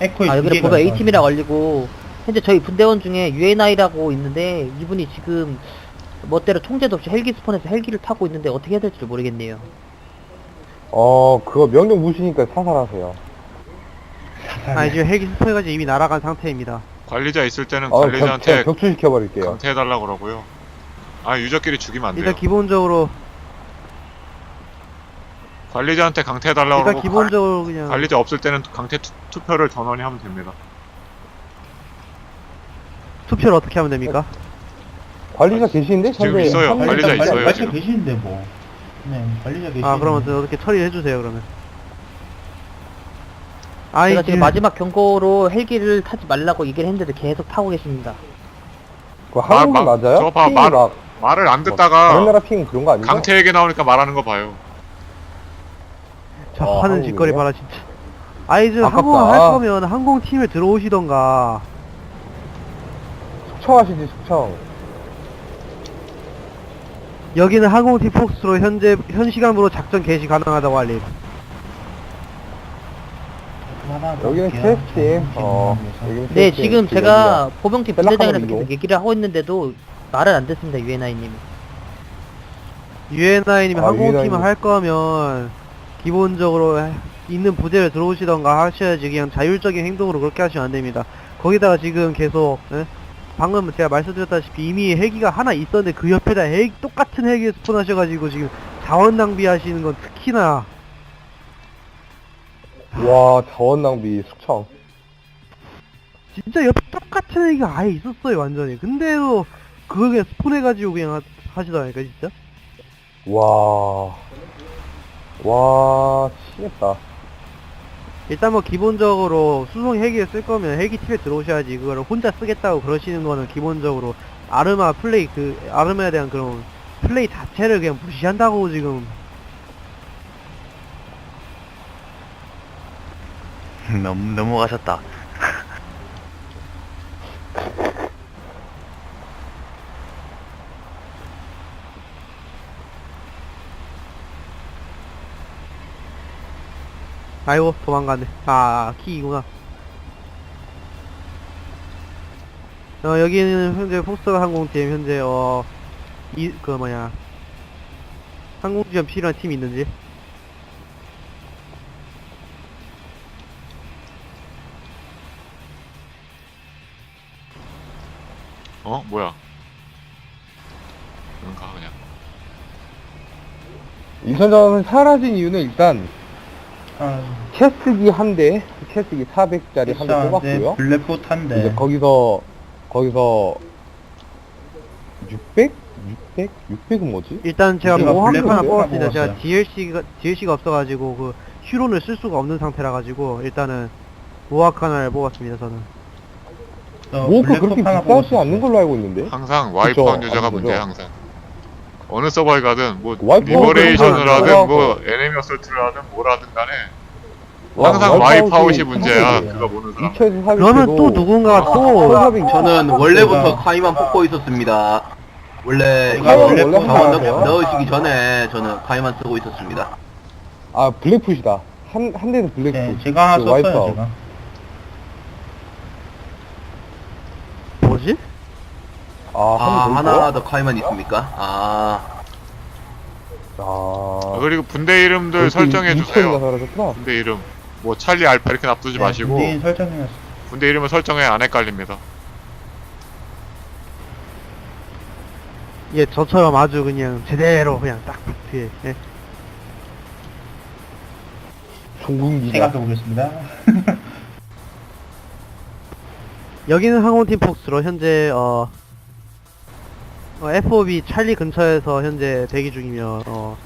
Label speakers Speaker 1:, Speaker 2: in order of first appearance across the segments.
Speaker 1: 에코의
Speaker 2: 아,
Speaker 1: 두 개가
Speaker 2: 보면
Speaker 1: 있어요.
Speaker 2: A팀이라 걸리고, 현재 저희 분대원 중에 UNI라고 있는데, 이분이 지금 멋대로 총재도 없이 헬기 스폰에서 헬기를 타고 있는데 어떻게 해야 될지 모르겠네요.
Speaker 3: 어, 그거 명령 무시니까 사살하세요.
Speaker 4: 아니 지금 헬기 스포해가지고 이미 날아간 상태입니다.
Speaker 5: 관리자 있을 때는
Speaker 3: 어, 격,
Speaker 5: 관리자한테
Speaker 3: 격추시켜버릴게요.
Speaker 5: 강퇴해달라고 그러고요. 아 유저끼리 죽이면 안 돼요.
Speaker 4: 일단 기본적으로
Speaker 5: 관리자한테 강퇴해달라고 그러고
Speaker 4: 기본적으로 그냥
Speaker 5: 관- 관리자 없을 때는 강퇴 투, 투표를 전원이 하면 됩니다.
Speaker 4: 투표를 어떻게 하면 됩니까?
Speaker 3: 관리자 계시는데?
Speaker 5: 지금
Speaker 3: 현재
Speaker 5: 있어요.
Speaker 3: 한 명-
Speaker 5: 관리자 있어요,
Speaker 1: 관리자
Speaker 5: 지금.
Speaker 1: 계시는데 뭐. 네, 관리자 계시는데.
Speaker 4: 아 그러면 저 어떻게 처리해 주세요 그러면. 아니
Speaker 2: 제가 지금 마지막 경고로 헬기를 타지 말라고 얘기를 했는데 계속 타고 계십니다.
Speaker 3: 그 한국이
Speaker 5: 마- 마-
Speaker 3: 맞아요?
Speaker 5: 저거 봐,
Speaker 3: 핑이
Speaker 5: 말-
Speaker 3: 막
Speaker 5: 말을 안
Speaker 3: 다른
Speaker 5: 듣다가
Speaker 3: 나라 핑 그런 거 아니죠?
Speaker 5: 강퇴 얘기 나오니까 말하는 거 봐요.
Speaker 4: 저
Speaker 3: 어,
Speaker 4: 하는
Speaker 3: 한국이에요?
Speaker 4: 짓거리 봐라 진짜. 아니 지금
Speaker 3: 아깝다.
Speaker 4: 항공 할 거면 항공팀에 들어오시던가.
Speaker 3: 숙청하시지 숙청.
Speaker 4: 여기는 항공팀 폭스로 현재 현 시간으로 작전 개시 가능하다고 알림.
Speaker 3: 여기는. 캐스팅. 어, 여기는
Speaker 2: 네. 지금 제가 보병팀
Speaker 3: 연락하고
Speaker 2: 분대장이랑
Speaker 3: 이거.
Speaker 2: 계속 얘기를 하고 있는데도 말을 안 듣습니다, UNI님이.
Speaker 4: UNI님이
Speaker 3: 아,
Speaker 4: 항공팀을
Speaker 3: UNI 님.
Speaker 4: 할 거면 기본적으로 있는 부대를 들어오시던가 하셔야지 그냥 자율적인 행동으로 그렇게 하시면 안 됩니다. 거기다가 지금 계속 예? 방금 제가 말씀드렸다시피 이미 헬기가 하나 있었는데 그 옆에다 헬기, 똑같은 헬기 스폰하셔가지고 지금 자원 낭비하시는 건 특히나
Speaker 3: 와 자원 낭비 숙청.
Speaker 4: 진짜 옆에 똑같은 헬기가 아예 있었어요 완전히. 근데도 그걸 그냥 스폰해가지고 그냥 하- 하시더라니까 진짜.
Speaker 3: 와. 와, 치겠다.
Speaker 4: 일단 뭐 기본적으로 수송 헬기를 쓸 거면 헬기 팀에 들어오셔야지 그거를 혼자 쓰겠다고 그러시는 거는 기본적으로 아르마 플레이 그 아르마에 대한 그런 플레이 자체를 그냥 무시한다고 지금
Speaker 6: 너무 넘어가셨다.
Speaker 4: 아이고 도망가네. 아 키이구나. 어 여기는 현재 폭스 항공팀 현재 어이 그 뭐냐. 항공지원 필요한 팀이 있는지.
Speaker 5: 어? 뭐야? 그런가 그냥.
Speaker 3: 이선전은 사라진 이유는 일단
Speaker 1: 아,
Speaker 3: 캐스기 한 대, 캐스기 400짜리 한대
Speaker 1: 자,
Speaker 3: 뽑았고요.
Speaker 1: 네, 블랙봇 한
Speaker 3: 이제
Speaker 1: 대.
Speaker 3: 거기서 거기서 600? 600? 600은 뭐지?
Speaker 4: 일단 제가
Speaker 1: 제가
Speaker 4: 모함
Speaker 1: 블랙홀
Speaker 4: 하나
Speaker 1: 하나
Speaker 4: 뽑았습니다. 제가
Speaker 1: 뽑았어요.
Speaker 4: DLC가 DLC가 없어가지고 그 휴론을 쓸 수가 없는 상태라 가지고 일단은 모학 하나를 뽑았습니다. 저는
Speaker 1: 저
Speaker 3: 뭐그
Speaker 1: 블랙봇
Speaker 3: 그렇게
Speaker 1: 하나
Speaker 3: 비싸지
Speaker 1: 뽑았어요.
Speaker 3: 않는 걸로 알고 있는데?
Speaker 5: 항상 와이프한
Speaker 3: 그쵸,
Speaker 5: 유저가
Speaker 3: 아무래도.
Speaker 5: 문제야 항상. 어느 서버에 가든 뭐
Speaker 3: 와이프가
Speaker 5: 리버레이션을
Speaker 3: 그런
Speaker 5: 하든. 뭐 에네미 어설트를 하든 뭘 하든 간에
Speaker 3: 와,
Speaker 5: 항상
Speaker 3: 와이프아웃이
Speaker 5: 와이프 아웃이 문제야. 그거 보는 사람.
Speaker 3: 2000
Speaker 4: 그러면 또 누군가가 또
Speaker 7: 저는 원래부터 카이만 뽑고 있었습니다. 원래 이거
Speaker 3: 원래
Speaker 7: 자원
Speaker 3: 하나
Speaker 7: 넣-
Speaker 3: 하세요?
Speaker 7: 넣으시기 전에 저는 카이만 쓰고 있었습니다.
Speaker 3: 아 블랙풋이다. 한 한 대는 블랙풋.
Speaker 1: 네, 제가 하나
Speaker 3: 그
Speaker 1: 썼어요,
Speaker 3: 와이프아웃.
Speaker 1: 제가.
Speaker 4: 뭐지?
Speaker 3: 아,
Speaker 7: 아, 하나 더 카이만 있습니까? 아,
Speaker 3: 아.
Speaker 5: 그리고 분대 이름들 설정해
Speaker 3: 2000이나
Speaker 5: 주세요.
Speaker 3: 사라졌구나.
Speaker 5: 분대 이름. 뭐 찰리 알파 이렇게 놔두지
Speaker 1: 네,
Speaker 5: 마시고
Speaker 1: 군대인 설정해놨어요.
Speaker 5: 분대 이름을 설정해 안 헷갈립니다.
Speaker 4: 예, 저처럼 아주 그냥 제대로 그냥 딱 뒤에 예.
Speaker 3: 종군기가.
Speaker 1: 생각해 보겠습니다.
Speaker 4: 여기는 항공팀 폭스로 현재 어, 어 FOB 찰리 근처에서 현재 대기 중이며 어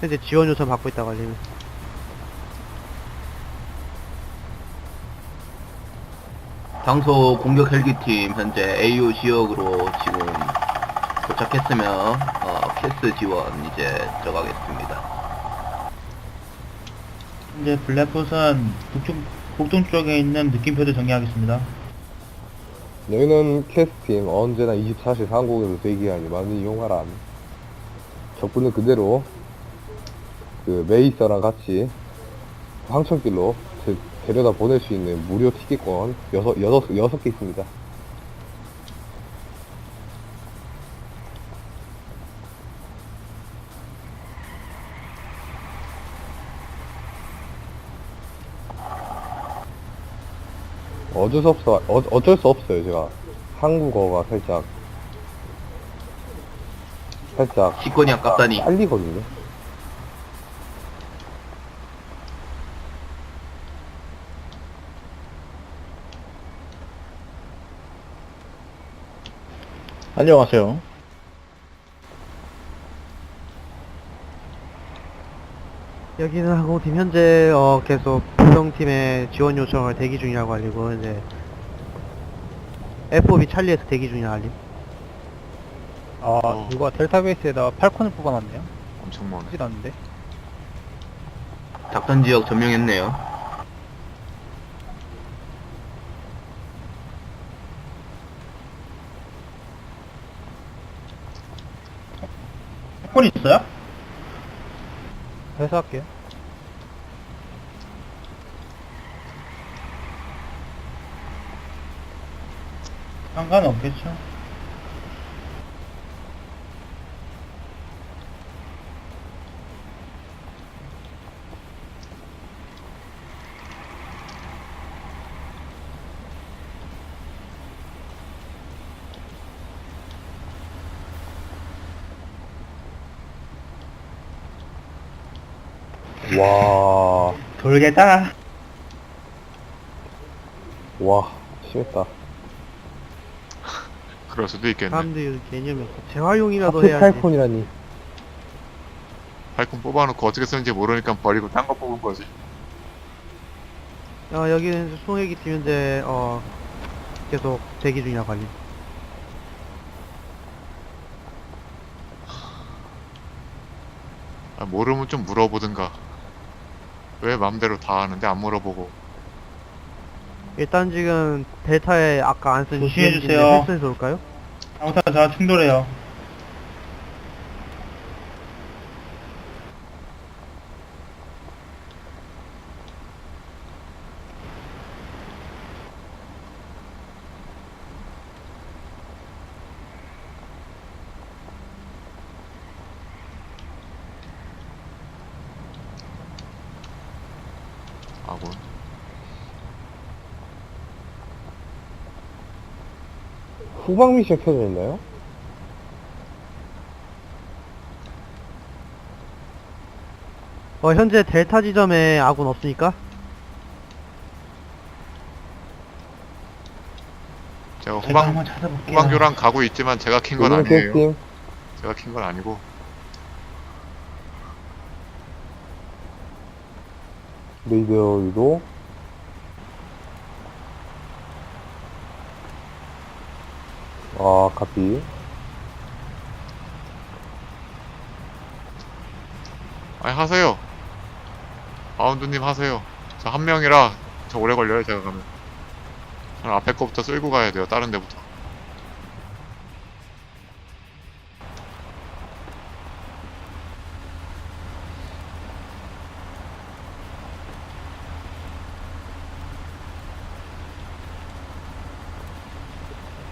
Speaker 4: 현재 지원 요청 받고 있다고 알리면
Speaker 7: 당소 공격 헬기팀 현재 AO 지역으로 지금 도착했으며 어, 캐스 지원 이제 들어가겠습니다.
Speaker 1: 이제 블랙봇은 북쪽, 북동쪽에 있는 느낌표를 정리하겠습니다.
Speaker 3: 여기는 캐스팀 언제나 24시 상공에서 대기하니 많이 이용하라. 적군은 그대로 그 메이서랑 같이 황천길로 제- 데려다 보낼 수 있는 무료 티켓권 여섯 여섯 여섯 개 있습니다. 어쩔 수 없어 어, 어쩔 수 없어요 제가 한국어가 살짝 살짝
Speaker 7: 시권이 아깝다니.
Speaker 3: 빨리거든요.
Speaker 1: 안녕하세요.
Speaker 4: 여기는 항공팀 현재 어, 계속 부정팀의 지원 요청을 대기 중이라고 알리고 이제 FOB 찰리에서 대기 중이라 알림.
Speaker 8: 아,
Speaker 5: 어.
Speaker 8: 누가 델타 베이스에다 팔콘을 뽑아놨네요.
Speaker 5: 엄청 많네.
Speaker 8: 하지도 않는데.
Speaker 7: 작전 지역 점령했네요.
Speaker 1: 폰 있어요?
Speaker 8: 회수할게요.
Speaker 1: 상관없겠죠.
Speaker 3: 와,
Speaker 1: 돌겠다.
Speaker 3: 와, 심했다.
Speaker 5: 그럴 수도 있겠네.
Speaker 4: 사람들이 개념이 없어. 재활용이라도
Speaker 3: 하필
Speaker 4: 해야지.
Speaker 3: 팔콘이라니.
Speaker 5: 팔콘 뽑아놓고 어떻게 쓰는지 모르니까 버리고 딴 거 뽑은 거지.
Speaker 4: 어, 여기는 송혜기 팀 현재 어, 계속 대기 중이라고 알림.
Speaker 5: 아, 모르면 좀 물어보든가. 왜 맘대로 다 하는데 안 물어보고.
Speaker 4: 일단 지금 델타에 아까 안 쓴
Speaker 1: 조심해 주세요.
Speaker 4: 패스에서 올까요?
Speaker 1: 아무튼 저 충돌해요.
Speaker 5: 아군.
Speaker 3: 후방 미션 켜져 있나요?
Speaker 4: 어, 현재 델타 지점에 아군 없으니까?
Speaker 5: 제가
Speaker 1: 제가
Speaker 5: 후방,
Speaker 1: 한번 찾아볼게요.
Speaker 5: 후방교랑 가고 있지만 제가 킨 건 아니에요.
Speaker 3: 캐스팀.
Speaker 5: 제가 킨 건 아니고.
Speaker 3: 레이더 유도. 아, 카피.
Speaker 5: 아니, 하세요. 바운드님 하세요. 저 한 명이라 저 오래 걸려요, 제가 가면. 저는 앞에 거부터 쓸고 가야 돼요, 다른 데부터.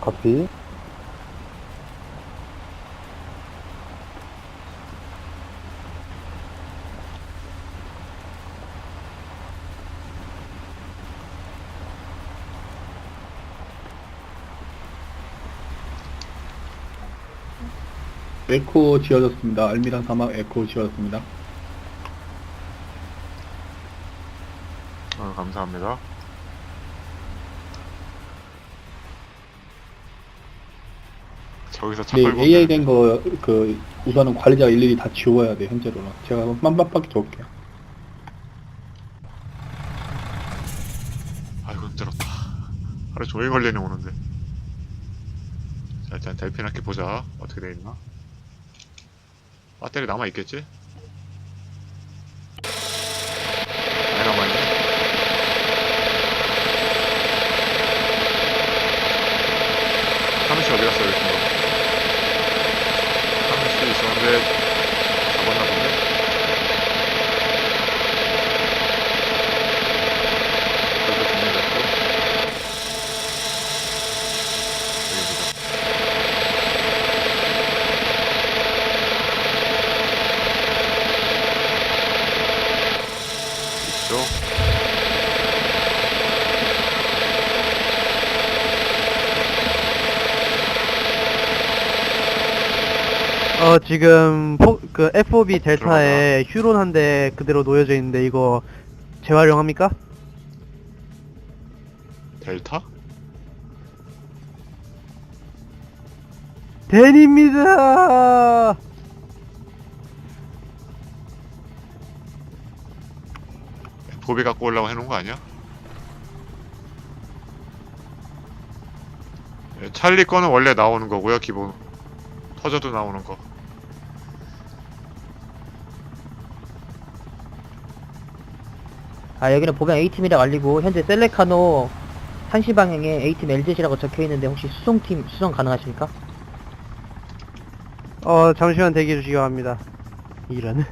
Speaker 3: 카피.
Speaker 9: 에코 지어졌습니다. 알미란 사막 에코 지어졌습니다.
Speaker 5: 어, 감사합니다. 저기서
Speaker 9: 네,
Speaker 5: 착걸
Speaker 9: AI 된 거, 그, 우선은 관리자가 일일이 다 지워야 돼, 현재로는. 제가 한번 빰빰빠게 적을게요.
Speaker 5: 아이고 힘들었다. 하루 종일 걸리네 오는데. 자 일단 할게 보자. 어떻게 돼 있나? 배터리 남아 있겠지? 많이 남아 있네. 카미씨 어디 갔어 여기 거? 카미씨 있었는데 잡았나 보네.
Speaker 4: 어 지금 포, 그 FOB 델타에 휴론 한 대 그대로 놓여져 있는데 이거 재활용합니까?
Speaker 5: 델타?
Speaker 4: 댄입니다.
Speaker 5: 보비 갖고 오려고 해놓은 거 아니야? 예, 찰리 거는 원래 나오는 거고요, 기본. 터져도 나오는 거.
Speaker 2: 아 여기는 보면 A팀이라고 알리고 현재 셀레카노 한시 방향에 A팀 LZ라고 적혀 있는데 혹시 수송팀 수송 가능하십니까?
Speaker 4: 어 잠시만 대기 해 주시기 바랍니다. 이런.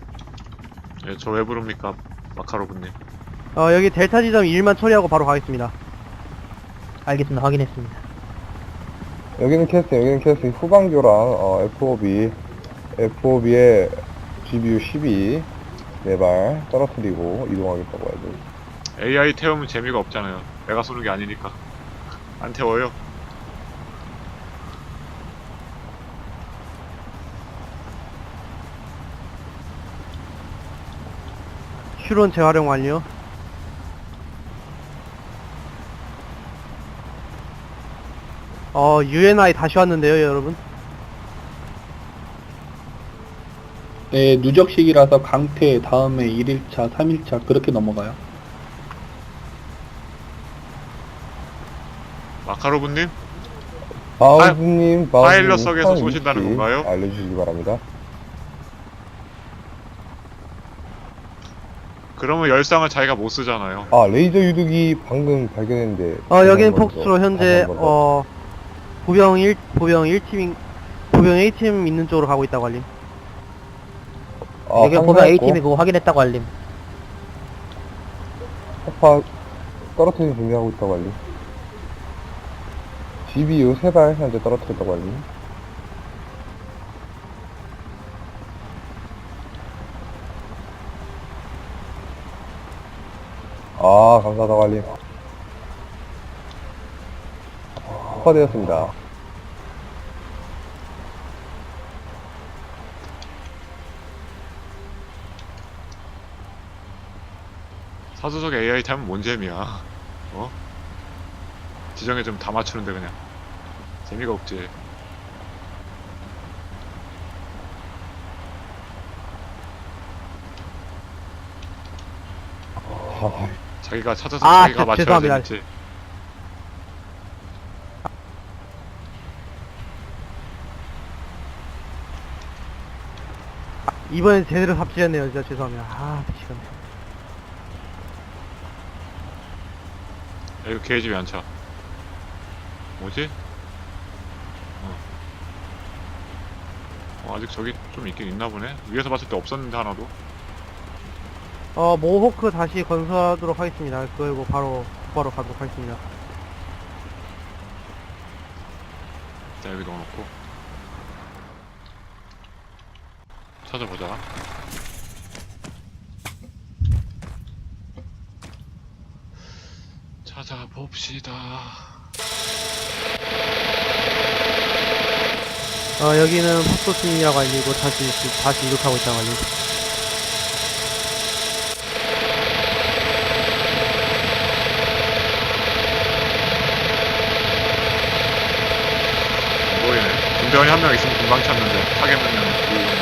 Speaker 5: 예, 저왜 부릅니까, 마카로브님.
Speaker 4: 어 여기 델타 지점 일만 처리하고 바로 가겠습니다.
Speaker 2: 알겠습니다. 확인했습니다.
Speaker 3: 여기는 캐스팅, 여기는 캐스팅 후방교랑 어, FOB, FOB에 GBU 12 네발 떨어뜨리고 이동하겠다고 해도
Speaker 5: AI 태우면 재미가 없잖아요. 내가 쏘는 게 아니니까. 안 태워요.
Speaker 4: 휴론 재활용 완료. 어 UNI 다시 왔는데요, 여러분.
Speaker 9: 누적식이라서 강퇴 다음에 1일차, 3일차 그렇게 넘어가요.
Speaker 5: 마카로브님?
Speaker 3: 바우즈님,
Speaker 5: 파일럿석에서
Speaker 3: 바우즈님
Speaker 5: 쏘신다는
Speaker 3: 위치
Speaker 5: 건가요?
Speaker 3: 알려주시기 바랍니다.
Speaker 5: 그러면 열상을 자기가 못 쓰잖아요.
Speaker 3: 아 레이저 유毒이 방금 발견했는데
Speaker 4: 어 여기는
Speaker 3: 한번
Speaker 4: 폭스로
Speaker 3: 더,
Speaker 4: 현재. 어 보병 1 보병 1팀 보병 A팀 있는 쪽으로 가고 있다고 알림.
Speaker 3: 아,
Speaker 2: 여기 보면 A팀이 그거 확인했다고 알림.
Speaker 3: 폭파 떨어뜨리는 준비하고 있다고 알림. GBU 세발 현재 떨어뜨렸다고 알림. 아 감사하다고 알림. 폭파되었습니다
Speaker 5: 사수석 AI 타면 뭔 재미야? 어? 지정에 좀 다 맞추는데 그냥 재미가 없지.
Speaker 3: 아,
Speaker 5: 자기가 찾아서
Speaker 4: 아,
Speaker 5: 자기가
Speaker 4: 죄-
Speaker 5: 맞춰야
Speaker 4: 죄송합니다.
Speaker 5: 되지.
Speaker 4: 이번엔 제대로 삽질했네요, 진짜 죄송합니다. 아, 시간.
Speaker 5: 야, 이거 게이지 왜안 차? 뭐지? 어. 어, 아직 저기 좀 있긴 있나 보네. 위에서 봤을 때 없었는데 하나도.
Speaker 4: 어 모호크 다시 건설하도록 하겠습니다. 그리고 바로 바로 가도록 하겠습니다.
Speaker 5: 자 여기 넣어놓고 찾아보자. 찾아봅시다.
Speaker 4: 어 여기는 포스토팀이라고 알리고 다시 다시 이륙하고 있다고 알림.
Speaker 5: 보이네. 군대원이 한 명 있으면 금방 찾는데 타겟면은